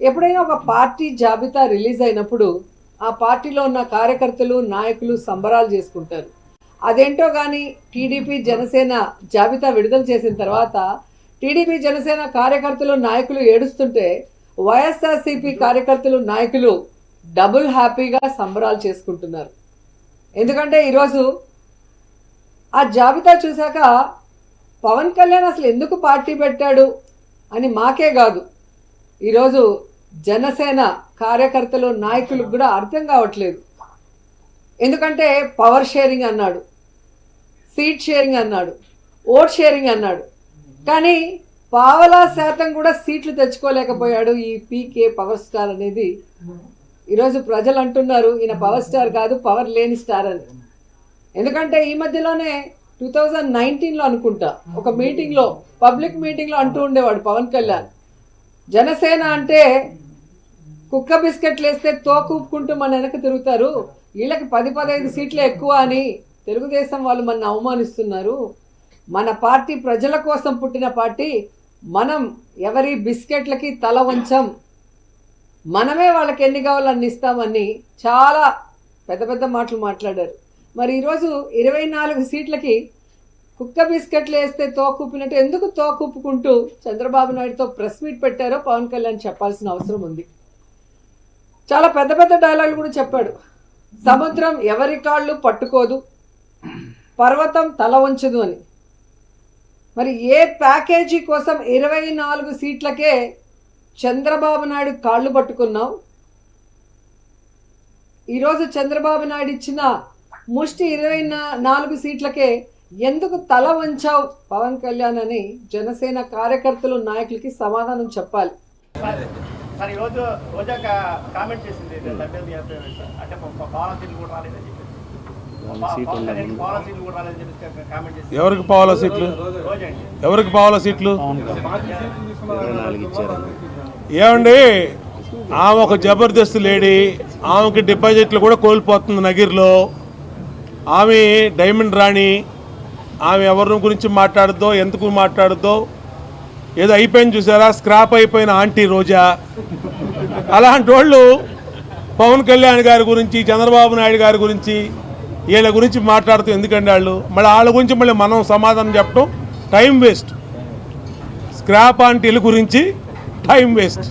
ఎప్పుడైనా ఒక పార్టీ జాబితా రిలీజ్ అయినప్పుడు ఆ పార్టీలో ఉన్న కార్యకర్తలు నాయకులు సంబరాలు చేసుకుంటారు. అదేంటో కానీ టీడీపీ జనసేన జాబితా విడుదల చేసిన తర్వాత టీడీపీ జనసేన కార్యకర్తలు నాయకులు ఏడుస్తుంటే వైఎస్ఆర్సీపీ కార్యకర్తలు నాయకులు డబుల్ హ్యాపీగా సంబరాలు చేసుకుంటున్నారు. ఎందుకంటే ఈరోజు ఆ జాబితా చూశాక పవన్ కళ్యాణ్ అసలు ఎందుకు పార్టీ పెట్టాడు అని మాకే కాదు. ఈరోజు జనసేన కార్యకర్తలు నాయకులకు కూడా అర్థం కావట్లేదు. ఎందుకంటే పవర్ షేరింగ్ అన్నాడు సీట్ షేరింగ్ అన్నాడు ఓట్ షేరింగ్ అన్నాడు. కానీ పావలా శాతం కూడా సీట్లు తెచ్చుకోలేకపోయాడు ఈ పీకే పవర్ స్టార్ అనేది. ఈరోజు ప్రజలు అంటున్నారు ఈయన పవర్ స్టార్ కాదు పవర్ లేని స్టార్ అని. ఎందుకంటే ఈ మధ్యలోనే టూ థౌజండ్ నైన్టీన్లో అనుకుంటా ఒక మీటింగ్లో పబ్లిక్ మీటింగ్లో అంటూ ఉండేవాడు పవన్ కళ్యాణ్. జనసేన అంటే కుక్క బిస్కెట్లు వేస్తే తోకూపుకుంటూ మన వెనక తిరుగుతారు. వీళ్ళకి పది పదహైదు సీట్లు ఎక్కువ అని తెలుగుదేశం వాళ్ళు మన అవమానిస్తున్నారు. మన పార్టీ ప్రజల కోసం పుట్టిన పార్టీ మనం ఎవరి బిస్కెట్లకి తల వంచం మనమే వాళ్ళకి ఎన్ని కావాలో అన్ని ఇస్తామని చాలా పెద్ద పెద్ద మాటలు మాట్లాడారు. మరి ఈరోజు ఇరవై నాలుగు సీట్లకి కుక్క బిస్కెట్లు వేస్తే తోకూపినట్టు ఎందుకు తోకూపుకుంటూ చంద్రబాబు నాయుడుతో ప్రెస్ మీట్ పెట్టారో పవన్ కళ్యాణ్ చెప్పాల్సిన అవసరం ఉంది. చాలా పెద్ద పెద్ద డైలాగులు కూడా చెప్పాడు. సముద్రం ఎవరి కాళ్ళు పట్టుకోదు పర్వతం తల వంచదు అని. మరి ఏ ప్యాకేజీ కోసం ఇరవై నాలుగు సీట్లకే చంద్రబాబు నాయుడు కాళ్ళు పట్టుకున్నావు? ఈరోజు చంద్రబాబు నాయుడు ఇచ్చిన ముష్టి ఇరవై నాలుగు సీట్లకే ఎందుకు తల వంచావు పవన్ కళ్యాణ్ అని జనసేన కార్యకర్తలు నాయకులకి సమాధానం చెప్పాలి? సార్ ఈ రోజు రోజా కా- కామెంట్ చేసింది లడ్డూలు చేస్తారు సార్. అంటే ప- పవన్ సీట్లు కూడా రాలేదని చెప్పి పవన్ కళ్యాణ్ పవన్ సీట్లు కూడా రాలేదని చెప్పి కామెంట్ చేసింది. ఎవరికి పావాలా సీట్లు ఎవరికి పావాలా సీట్లు ఏమండి ఆమె ఒక జబర్దస్త్ లేడీ ఆమెకి డిపాజిట్లు కూడా కోల్పోతుంది నగిరిలో. ఆమె డైమండ్ రాణి ఆమె ఎవరి గురించి మాట్లాడద్దో ఎందుకు మాట్లాడద్దో ఏదో అయిపోయింది చూసారా? స్క్రాప్ అయిపోయిన ఆంటీ రోజా. అలాంటి వాళ్ళు పవన్ కళ్యాణ్ గారి గురించి చంద్రబాబు నాయుడు గారి గురించి వీళ్ళ గురించి మాట్లాడుతూ ఎందుకండి వాళ్ళు? మళ్ళీ వాళ్ళ గురించి మళ్ళీ మనం సమాధానం చెప్పడం టైం వేస్ట్ స్క్రాప్ ఆంటీల గురించి టైం వేస్ట్